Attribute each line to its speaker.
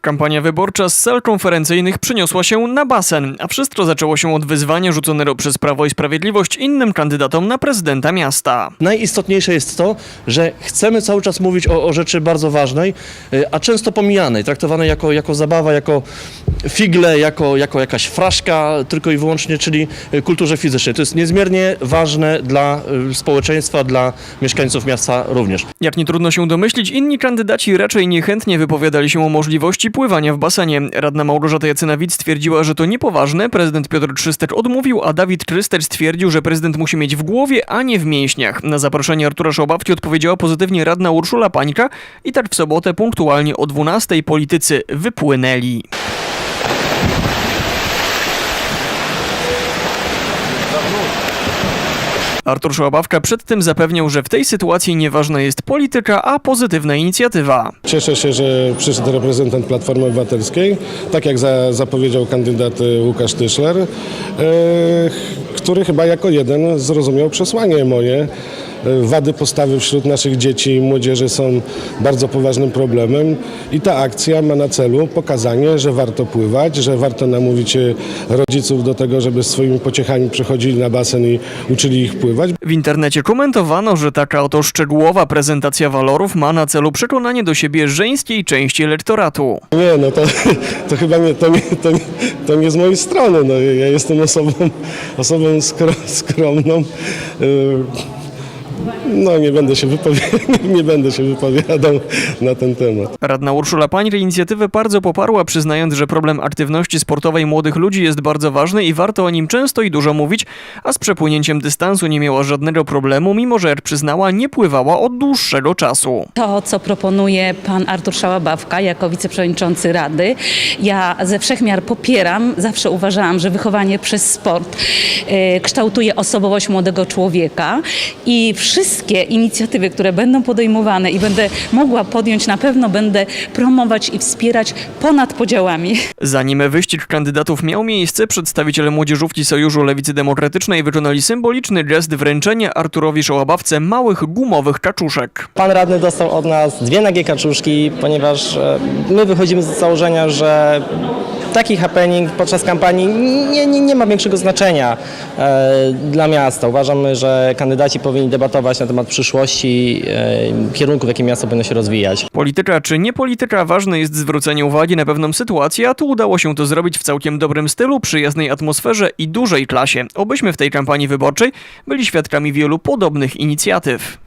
Speaker 1: Kampania wyborcza z sal konferencyjnych przyniosła się na basen, a wszystko zaczęło się od wyzwania rzuconego przez Prawo i Sprawiedliwość innym kandydatom na prezydenta miasta.
Speaker 2: Najistotniejsze jest to, że chcemy cały czas mówić o, o rzeczy bardzo ważnej, y, a często pomijanej, traktowanej jako, jako zabawa, jako figle, jako, jako jakaś fraszka tylko i wyłącznie, czyli y, kulturze fizycznej. To jest niezmiernie ważne dla y, społeczeństwa, dla mieszkańców miasta również.
Speaker 1: Jak nie trudno się domyślić, inni kandydaci raczej niechętnie wypowiadali się o możliwości pływania w basenie. Radna Małgorzata Jacynawicz stwierdziła, że to niepoważne, prezydent Piotr Trzystecz odmówił, a Dawid Krystecz stwierdził, że prezydent musi mieć w głowie, a nie w mięśniach. Na zaproszenie Artura Szałabawki odpowiedziała pozytywnie radna Urszula Pańka i tak w sobotę punktualnie o 12 politycy wypłynęli. Artur Szałabawka przed tym zapewniał, że w tej sytuacji nieważna jest polityka, a pozytywna inicjatywa.
Speaker 3: Cieszę się, że przyszedł reprezentant Platformy Obywatelskiej, tak jak za, zapowiedział kandydat y, Łukasz Tyszler, e, który chyba jako jeden zrozumiał przesłanie moje. E, Wady postawy wśród naszych dzieci i młodzieży są bardzo poważnym problemem i ta akcja ma na celu pokazanie, że warto pływać, że warto namówić e, rodziców do tego, żeby swoimi pociechami przychodzili na basen i uczyli ich pływać.
Speaker 1: W internecie komentowano, że taka oto szczegółowa prezentacja walorów ma na celu przekonanie do siebie żeńskiej części elektoratu.
Speaker 3: Nie, no to, to chyba nie, to nie, to, nie, to nie z mojej strony. No, ja jestem osobą, osobą скромном э, No nie będę, się wypowiadał, nie będę się wypowiadał na ten temat.
Speaker 1: Radna Urszula Pańka inicjatywę bardzo poparła, przyznając, że problem aktywności sportowej młodych ludzi jest bardzo ważny i warto o nim często i dużo mówić, a z przepłynięciem dystansu nie miała żadnego problemu, mimo że, jak przyznała, nie pływała od dłuższego czasu.
Speaker 4: To, co proponuje pan Artur Szałabawka jako wiceprzewodniczący Rady, ja ze wszechmiar popieram. Zawsze uważałam, że wychowanie przez sport e, kształtuje osobowość młodego człowieka i wszystkie inicjatywy, które będą podejmowane i będę mogła podjąć, na pewno będę promować i wspierać ponad podziałami.
Speaker 1: Zanim wyścig kandydatów miał miejsce, przedstawiciele młodzieżówki Sojuszu Lewicy Demokratycznej wykonali symboliczny gest wręczenia Arturowi Szałabawce małych gumowych kaczuszek.
Speaker 5: Pan radny dostał od nas dwie nagie kaczuszki, ponieważ e, my wychodzimy z założenia, że taki happening podczas kampanii nie, nie, nie ma większego znaczenia e, dla miasta. Uważamy, że kandydaci powinni debatować na temat przyszłości, e, kierunku, w jakim miasto powinno się rozwijać.
Speaker 1: Polityka czy nie polityka, ważne jest zwrócenie uwagi na pewną sytuację, a tu udało się to zrobić w całkiem dobrym stylu, przyjaznej atmosferze i dużej klasie. Obyśmy w tej kampanii wyborczej byli świadkami wielu podobnych inicjatyw.